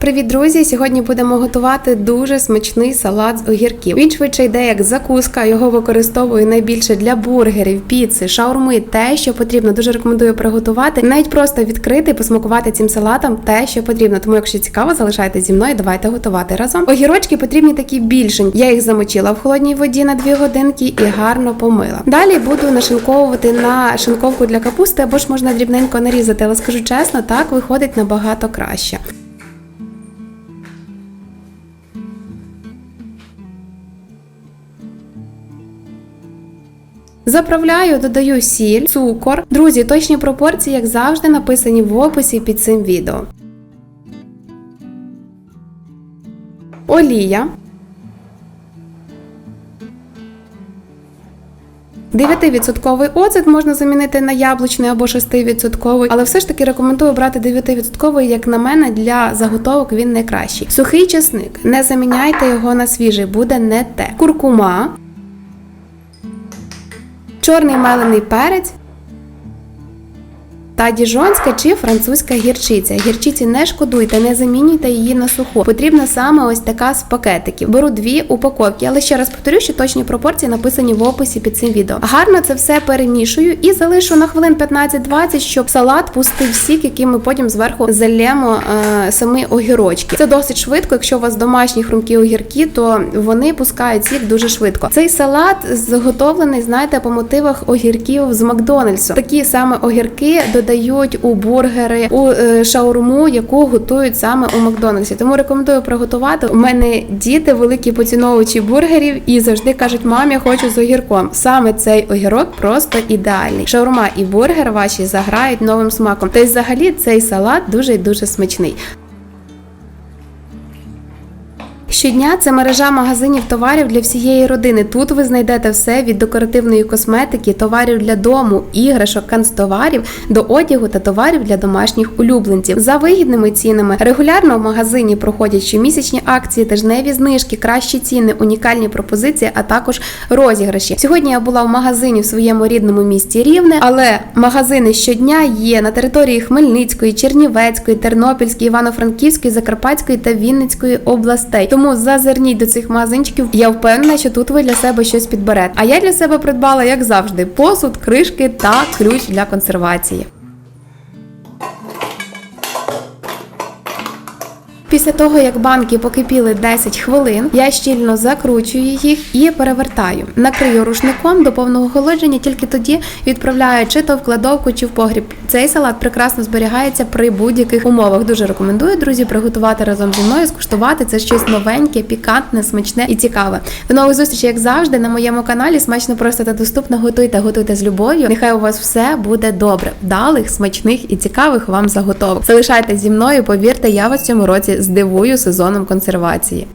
Привіт, друзі! Сьогодні будемо готувати дуже смачний салат з огірків. Він швидше йде як закуска. Його використовую найбільше для бургерів, піци, шаурми, те, що потрібно. Дуже рекомендую приготувати. Навіть просто відкрити посмакувати цим салатом те, що потрібно. Тому, якщо цікаво, залишайтесь зі мною. Давайте готувати разом. Огірочки потрібні такі більшень. Я їх замочила в холодній воді на 2 годинки і гарно помила. Далі буду нашинковувати на шинковку для капусти або ж можна дрібненько нарізати, але скажу чесно, так виходить набагато краще. Заправляю, додаю сіль, цукор. Друзі, точні пропорції, як завжди, написані в описі під цим відео. Олія. 9% оцет можна замінити на яблучний або 6%, але все ж таки рекомендую брати 9%, як на мене, для заготовок він найкращий. Сухий чесник. Не заміняйте його на свіжий, буде не те. Куркума чорний мелений перець та діжонська чи французька гірчиця. Гірчиці не шкодуйте, не замінюйте її на суху. Потрібна саме ось така з пакетиків. Беру дві упаковки, але ще раз повторю, що точні пропорції написані в описі під цим відео. Гарно це все перемішую і залишу на хвилин 15-20, щоб салат пустив сік, який ми потім зверху залємо е, самі огірочки. Це досить швидко. Якщо у вас домашні хрумкі огірки, то вони пускають сік дуже швидко. Цей салат зготовлений, знаєте, по мотивах огірків з Макдональдсу. Такі саме огірки додають у бургери, у е, шаурму, яку готують саме у Макдональдсі. Тому рекомендую приготувати. У мене діти великі поціновувачі бургерів і завжди кажуть, мам, я хочу з огірком. Саме цей огірок просто ідеальний. Шаурма і бургер ваші заграють новим смаком. Та й взагалі цей салат дуже і дуже смачний. Щодня це мережа магазинів товарів для всієї родини. Тут ви знайдете все від декоративної косметики, товарів для дому, іграшок, канцтоварів до одягу та товарів для домашніх улюбленців за вигідними цінами. Регулярно в магазині проходять щомісячні акції, тижневі знижки, кращі ціни, унікальні пропозиції, а також розіграші. Сьогодні я була в магазині в своєму рідному місті Рівне, але магазини щодня є на території Хмельницької, Чернівецької, Тернопільської, Івано-Франківської, Закарпатської та Вінницької областей. Тому зазирніть до цих магазинчиків. Я впевнена, що тут ви для себе щось підберете. А я для себе придбала, як завжди, посуд, кришки та ключ для консервації. Після того, як банки покипіли 10 хвилин, я щільно закручую їх і перевертаю. Накрию рушником до повного охолодження, тільки тоді відправляю чи то в кладовку, чи в погріб. Цей салат прекрасно зберігається при будь-яких умовах. Дуже рекомендую, друзі, приготувати разом зі мною, скуштувати це щось новеньке, пікантне, смачне і цікаве. До нових зустрічей, як завжди, на моєму каналі. Смачно просто та доступно. Готуйте, готуйте з любов'ю. Нехай у вас все буде добре. Вдалих, смачних і цікавих вам заготовок. Залишайтесь зі мною, повірте, я вас цьому році здивую сезоном консервації.